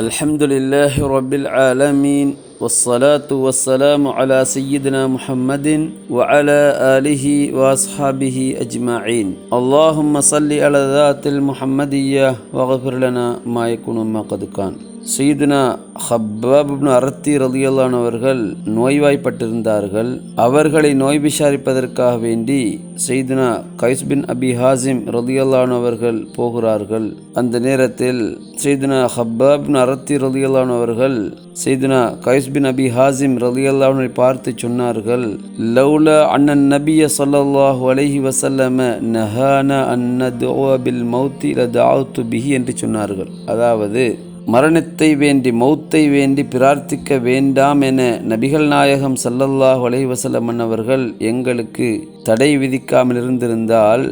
الحمد لله رب العالمين والصلاة والسلام على سيدنا محمد وعلى آله وأصحابه أجمعين اللهم صل على ذات المحمدية واغفر لنا ما يكون ما قد كان சீதுனா ஹப்பாப் அறத்தி அரத்தி நோய்வாய்ப்பட்டிருந்தார்கள். அவர்களை நோய் விசாரிப்பதற்காக வேண்டி செய்துனா கைஸ்பின் அபி ஹாசிம் ரலியல்லானவர்கள் போகிறார்கள். அந்த நேரத்தில் செய்துனா ஹப்பாப் அரத்தி ரலியல்லான் அவர்கள் செய்துனா கைஸ் அபி ஹாசிம் ரலியல்லானை பார்த்து சொன்னார்கள். லவ்ல அண்ணன் நபிய சொல்லல்லாஹு அலஹி வசல்லம நஹான அன்ன பில் மௌத்தி லதஅவுது பிஹி என்று சொன்னார்கள். அதாவது மரணத்தை வேண்டி மௌத்தை வேண்டி பிரார்த்திக்க வேண்டாம் என நபிகள் நாயகம் சல்லல்லாஹ் அலைஹி அவர்கள் எங்களுக்கு தடை விதிக்காமல் இருந்திருந்தால்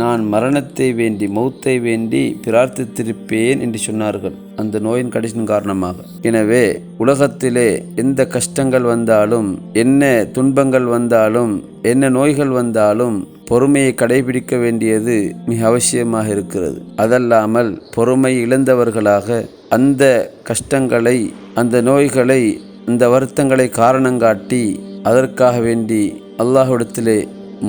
நான் மரணத்தை வேண்டி மௌத்தை வேண்டி பிரார்த்தித்திருப்பேன் என்று சொன்னார்கள். அந்த நோயின் கடைசின் காரணமாக. எனவே உலகத்திலே எந்த கஷ்டங்கள் வந்தாலும் என்ன துன்பங்கள் வந்தாலும் என்ன நோய்கள் வந்தாலும் பொறுமையை கடைபிடிக்க வேண்டியது மிக அவசியமாக இருக்கிறது. அதல்லாமல் பொறுமை இழந்தவர்களாக அந்த கஷ்டங்களை அந்த நோய்களை அந்த வருத்தங்களை காரணங்காட்டி அதற்காக வேண்டி அல்லாஹிடத்திலே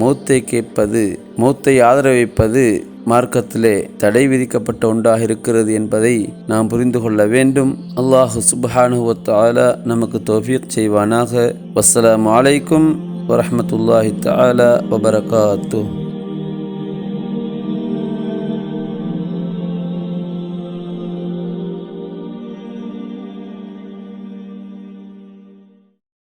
மௌத்தை கேட்பது மௌத்தை ஆதரவிப்பது மார்க்கத்திலே தடை விதிக்கப்பட்ட ஒன்றாக இருக்கிறது என்பதை நாம் புரிந்து கொள்ள வேண்டும். அல்லாஹு சுப்ஹானுவத் ஆலா நமக்கு தோஃபீக் செய்வானாக. வசலாம் அலைக்கும் வரமத்துல்லாஹி தாலா வபரகாத்துஹ்.